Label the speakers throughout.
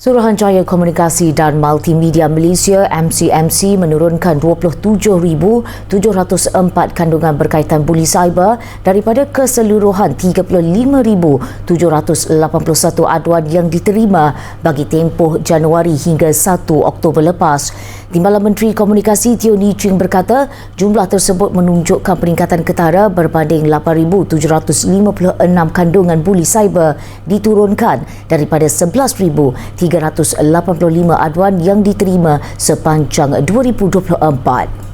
Speaker 1: Suruhanjaya Komunikasi dan Multimedia Malaysia MCMC menurunkan 27,704 kandungan berkaitan buli cyber daripada keseluruhan 35,781 aduan yang diterima bagi tempoh Januari hingga 1 Oktober lepas. Timbalan Menteri Komunikasi Teo Ni Ching berkata jumlah tersebut menunjukkan peningkatan ketara berbanding 8,756 kandungan buli cyber diturunkan daripada 11,000 385 aduan yang diterima sepanjang 2024.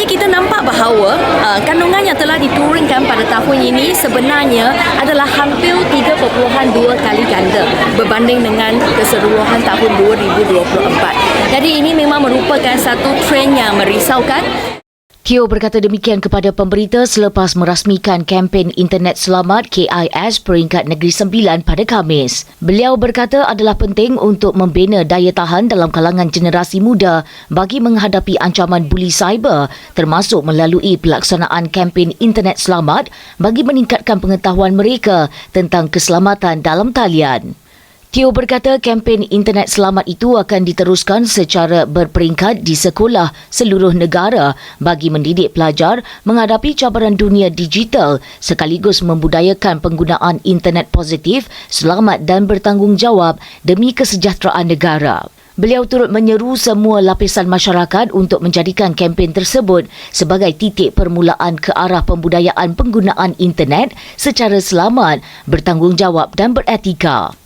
Speaker 2: Jadi kita nampak bahawa uh, kandungan yang telah diturunkan pada tahun ini sebenarnya adalah hampir 3.2 kali ganda berbanding dengan keseluruhan tahun 2024. Jadi ini memang merupakan satu trend yang merisaukan
Speaker 1: Tio berkata demikian kepada pemberita selepas merasmikan kempen Internet Selamat KIS peringkat Negeri Sembilan pada Khamis. Beliau berkata adalah penting untuk membina daya tahan dalam kalangan generasi muda bagi menghadapi ancaman buli cyber termasuk melalui pelaksanaan kempen Internet Selamat bagi meningkatkan pengetahuan mereka tentang keselamatan dalam talian. Tio berkata kempen internet selamat itu akan diteruskan secara berperingkat di sekolah seluruh negara bagi mendidik pelajar menghadapi cabaran dunia digital sekaligus membudayakan penggunaan internet positif, selamat dan bertanggungjawab demi kesejahteraan negara. Beliau turut menyeru semua lapisan masyarakat untuk menjadikan kempen tersebut sebagai titik permulaan ke arah pembudayaan penggunaan internet secara selamat, bertanggungjawab dan beretika.